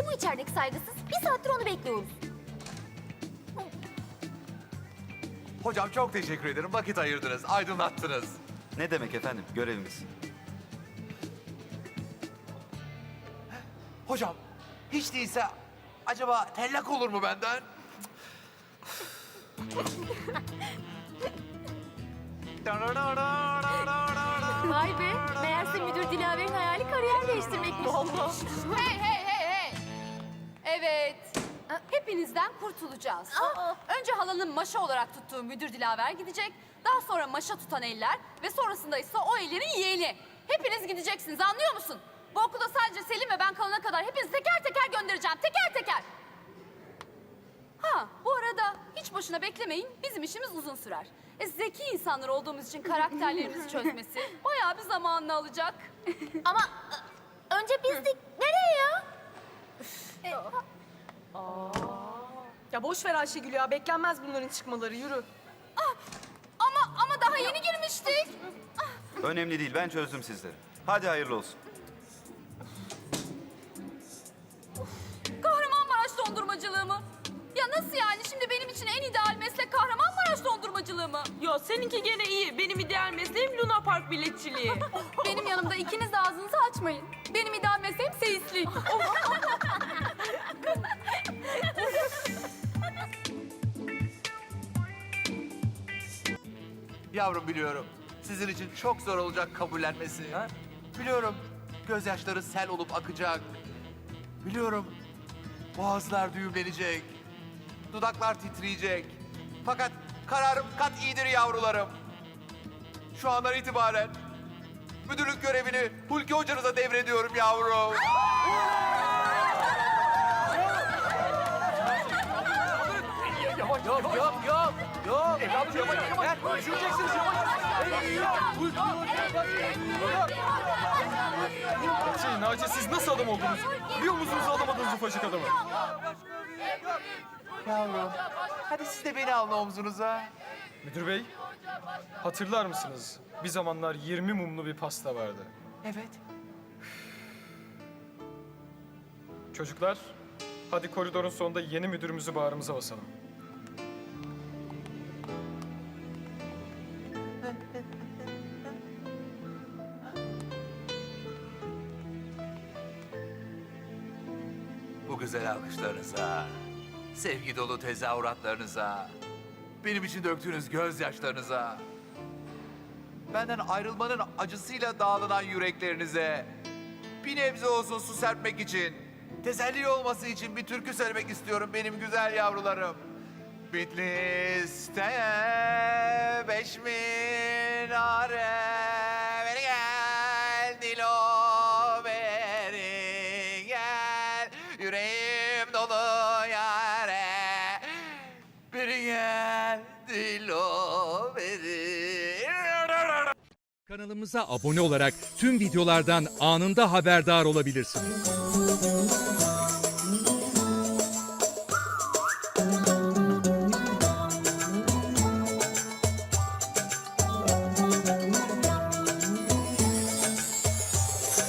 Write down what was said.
Kim o içerideki saygısız? Bir saattir onu bekliyoruz. Hocam çok teşekkür ederim. Vakit ayırdınız, aydınlattınız. Ne demek efendim görevimiz. Hocam hiç değilse acaba tellak olur mu benden? Vay be. Meğerse müdür Dilaver'in hayali kariyer değiştirmekmiş. Hey hey hey hey. Evet. Hepinizden kurtulacağız. Önce halanın maşa olarak tuttuğu müdür Dilaver gidecek. Daha sonra maşa tutan eller ve sonrasında ise o ellerin yeğeni. Hepiniz gideceksiniz anlıyor musun? Bu okulda sadece Selim ve ben kalana kadar hepinizi teker teker göndereceğim. Teker teker. Ha bu arada hiç boşuna beklemeyin. Bizim işimiz uzun sürer. E, zeki insanlar olduğumuz için karakterlerimizi çözmesi bayağı bir zamanını alacak. Ama önce biz de nereye ya? Ya boş ver Ayşegül ya. Beklenmez bunların çıkmaları. Yürü. Ama ama daha yeni girmiştik. Önemli değil ben çözdüm sizleri. Hadi hayırlı olsun. Kahramanmaraş dondurmacılığı mı? Ya nasıl yani? Şimdi benim için en ideal meslek Kahramanmaraş dondurmacılığı mı? Ya seninki gene iyi. Benim ideal mesleğim Luna Park biletçiliği. Benim yanımda ikiniz de ağzınızı açmayın. Benim ideal mesleğim seyislik. Yavrum biliyorum. Sizin için çok zor olacak kabullenmesi. Biliyorum. Gözyaşları sel olup akacak. Biliyorum. Boğazlar düğümlenecek. Dudaklar titreyecek. Fakat kararım kat iyidir yavrularım. Şu andan itibaren müdürlük görevini Hulki hocanıza devrediyorum yavrum. Yok yok yok yok. Evladım yavaş yavaş. Düşüreceksiniz yavaş. Şey Naci siz nasıl adam oldunuz? Bir omuzunuzu alamadınız ufacık adamı. Yavrum. Hadi siz de beni alın omzunuza. Müdür bey, hatırlar mısınız? Bir zamanlar 20 mumlu bir pasta vardı. Evet. Çocuklar, hadi koridorun sonunda yeni müdürümüzü bağrımıza basalım. Güzel alkışlarınıza, sevgi dolu tezahüratlarınıza, benim için döktüğünüz gözyaşlarınıza, benden ayrılmanın acısıyla dağlanan yüreklerinize, bir nebze olsun su serpmek için, teselli olması için bir türkü söylemek istiyorum benim güzel yavrularım. Bitlis'te beş minare yüreğim dolu yare beri gel dilo beri Kanalımıza abone olarak tüm videolardan anında haberdar olabilirsiniz.